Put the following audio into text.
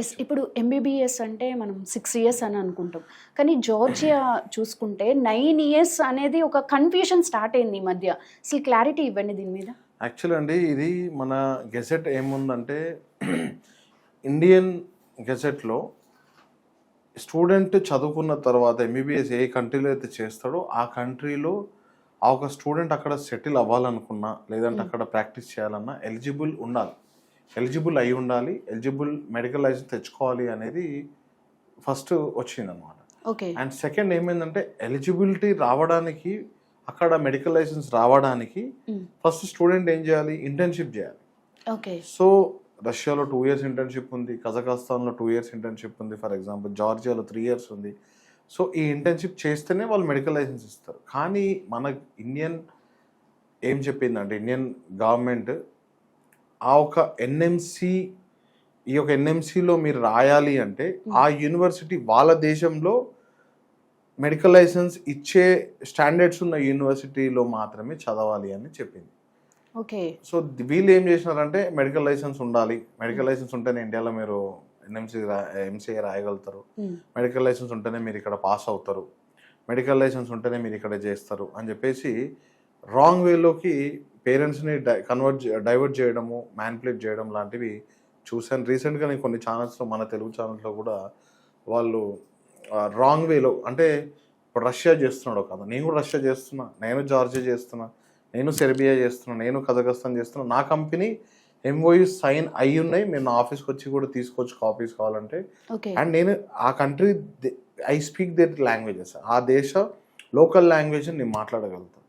Yes ఇప్పుడు MBBS అంటే మనం సిక్స్ ఇయర్స్ అని అనుకుంటాం. కానీ జార్జియా చూసుకుంటే నైన్ ఇయర్స్ అనేది ఒక కన్ఫ్యూషన్ స్టార్ట్ అయింది ఈ మధ్య. అసలు క్లారిటీ ఇవ్వండి దీని మీద. యాక్చువల్ అండి ఇది మన గెజెట్ ఏముందంటే ఇండియన్ గెజెట్లో స్టూడెంట్ చదువుకున్న తర్వాత ఎంబీబీఎస్ ఏ కంట్రీలో అయితే చేస్తాడో ఆ కంట్రీలో ఆ ఒక స్టూడెంట్ అక్కడ సెటిల్ అవ్వాలనుకున్నా లేదంటే అక్కడ ప్రాక్టీస్ చేయాలన్నా ఎలిజిబుల్ ఉండాలి. ఎలిజిబుల్ అయి ఉండాలి ఎలిజిబుల్ మెడికల్ లైసెన్స్ తెచ్చుకోవాలి అనేది ఫస్ట్ వచ్చిందనమాట ఓకే. అండ్ సెకండ్ ఏమైందంటే ఎలిజిబిలిటీ రావడానికి అక్కడ మెడికల్ లైసెన్స్ రావడానికి. ఫస్ట్ స్టూడెంట్ ఏం చేయాలి? ఇంటర్న్షిప్ చేయాలి. ఓకే. సో రష్యాలో టూ ఇయర్స్ ఇంటర్న్షిప్ ఉంది కజాకస్తాన్లో టూ ఇయర్స్ ఇంటర్న్షిప్ ఉంది ఫర్ ఎగ్జాంపుల్ జార్జియాలో త్రీ ఇయర్స్ ఉంది. సో ఈ ఇంటర్న్షిప్ చేస్తేనే వాళ్ళు మెడికల్ లైసెన్స్ ఇస్తారు. కానీ మన ఇండియన్ ఏం చెప్పిందంటే ఇండియన్ గవర్నమెంట్ ఆ ఒక ఎన్ఎంసి ఈ యొక్క ఎన్ఎంసిలో మీరు రాయాలి అంటే ఆ యూనివర్సిటీ వాళ్ళ దేశంలో మెడికల్ లైసెన్స్ ఇచ్చే స్టాండర్డ్స్ ఉన్న యూనివర్సిటీలో మాత్రమే చదవాలి అని చెప్పింది. ఓకే. సో వీళ్ళు ఏం చేసినారంటే మెడికల్ లైసెన్స్ ఉండాలి. మెడికల్ లైసెన్స్ ఉంటేనే ఇండియాలో మీరు ఎన్ఎంసీ ఎంసీఏ రాయగలుగుతారు. మెడికల్ లైసెన్స్ ఉంటేనే మీరు ఇక్కడ పాస్ అవుతారు. మెడికల్ లైసెన్స్ ఉంటేనే మీరు ఇక్కడ చేస్తారు అని చెప్పేసి రాంగ్ వేలోకి పేరెంట్స్ని డై కన్వర్ట్ డైవర్ట్ చేయడము మ్యాన్పులేట్ చేయడం లాంటివి చూశాను. రీసెంట్గా నేను కొన్ని ఛానల్స్లో మన తెలుగు ఛానల్స్లో కూడా వాళ్ళు రాంగ్ వేలో అంటే ఇప్పుడు రష్యా చేస్తున్నాడు కదా నేను కూడా రష్యా చేస్తున్నా నేను జార్జియా చేస్తున్నా నేను సెర్బియా చేస్తున్నా నేను కజకస్తాన్ చేస్తున్నా. నా కంపెనీ ఎంఓయూ సైన్ అయి ఉన్నాయి మీరు నా ఆఫీస్కి వచ్చి కూడా తీసుకోవచ్చు కాపీస్ కావాలంటే. అండ్ నేను ఆ country I speak that languages. ఆ దేశ లోకల్ లాంగ్వేజ్ నేను మాట్లాడగలుగుతాను.